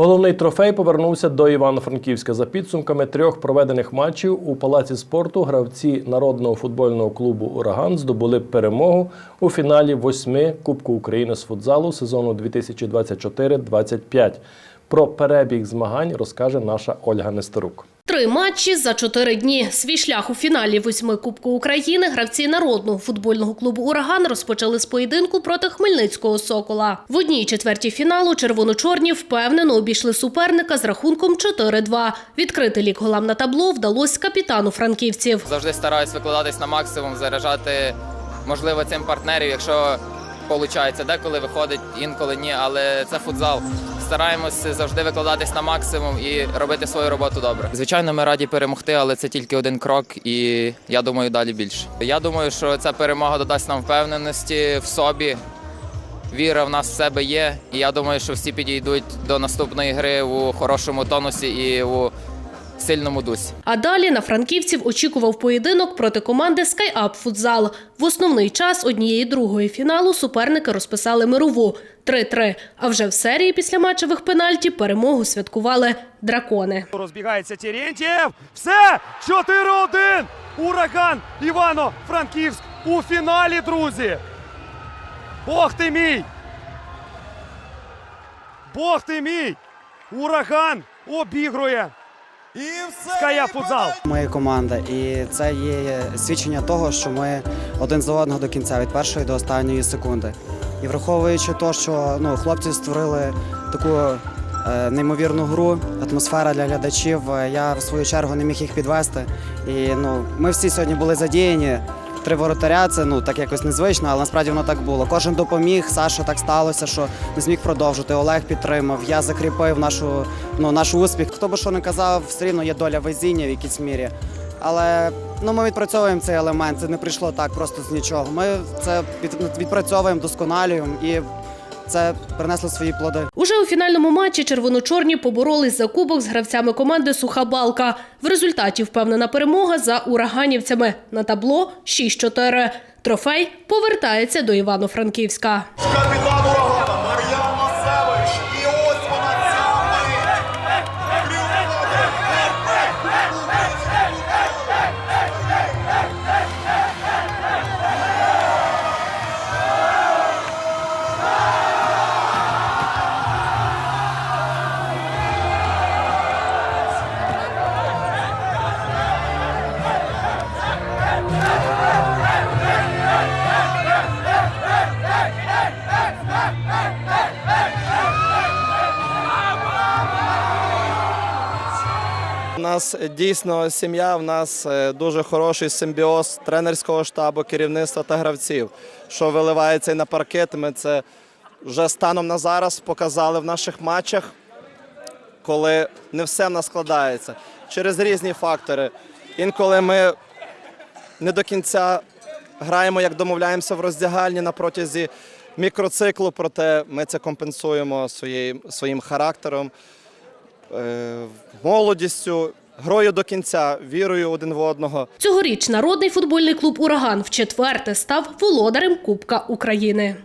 Головний трофей повернувся до Івано-Франківська. За підсумками трьох проведених матчів у палаці спорту гравці народного футбольного клубу Ураган здобули перемогу у фіналі восьми Кубку України з футзалу сезону 2024-25. Про перебіг змагань розкаже наша Ольга Нестерук. Три матчі за чотири дні. Свій шлях у фіналі восьми Кубку України гравці народного футбольного клубу Ураган розпочали з поєдинку проти Хмельницького Сокола. В одній четвертій фіналу червоно-чорні впевнено обійшли суперника з рахунком 4-2. Відкрити лік голам на табло вдалося капітану франківців. Завжди стараюсь викладатись на максимум, заряджати, можливо, цим партнерів, якщо виходить. Деколи виходить, інколи ні, але це футзал. Стараємось завжди викладатись на максимум і робити свою роботу добре. Звичайно, ми раді перемогти, але це тільки один крок, і я думаю, далі більше. Я думаю, що ця перемога додасть нам впевненості в собі. Віра в нас в себе є, і я думаю, що всі підійдуть до наступної гри у хорошому тонусі і у сильному дусі. А далі на франківців очікував поєдинок проти команди SkyUp Футзал. В основний час однієї другої фіналу суперники розписали мирову 3-3. А вже в серії після матчевих пенальті перемогу святкували дракони. Розбігається Терентьєв. Все! 4-1! Ураган Івано-Франківськ у фіналі, друзі! Бог ти мій! Бог ти мій! Ураган обігрує! Ская футзал! Моя команда, і це є свідчення того, що ми один за одного до кінця від першої до останньої секунди. І враховуючи те, що ну, хлопці створили таку е, неймовірну гру, атмосфера для глядачів, е, я в свою чергу не міг їх підвести. І ну, ми всі сьогодні були задіяні. Три воротаря це ну так якось незвично, але насправді воно так було. Кожен допоміг. Саша так сталося, що не зміг продовжити. Олег підтримав. Я закріпив нашу ну наш успіх. Хто би що не казав, все рівно є доля везіння в якійсь мірі. Але ну ми відпрацьовуємо цей елемент. Це не прийшло так просто з нічого. Ми це відпрацьовуємо, досконалюємо і це принесло свої плоди. Уже у фінальному матчі червоно-чорні поборолись за кубок з гравцями команди Суха Балка. В результаті впевнена перемога за ураганівцями. На табло 6-4. Трофей повертається до Івано-Франківська. Нас е, дійсно сім'я, в нас е, дуже хороший симбіоз тренерського штабу, керівництва та гравців, що виливається і на паркет. Ми це вже станом на зараз показали в наших матчах, коли не все в нас складається через різні фактори. Інколи ми не до кінця граємо, як домовляємося в роздягальні на протязі мікроциклу, проте ми це компенсуємо своєю, своїм характером, е, молодістю, грою до кінця, вірою один в одного. Цьогоріч народний футбольний клуб Ураган вчетверте став володарем Кубка України.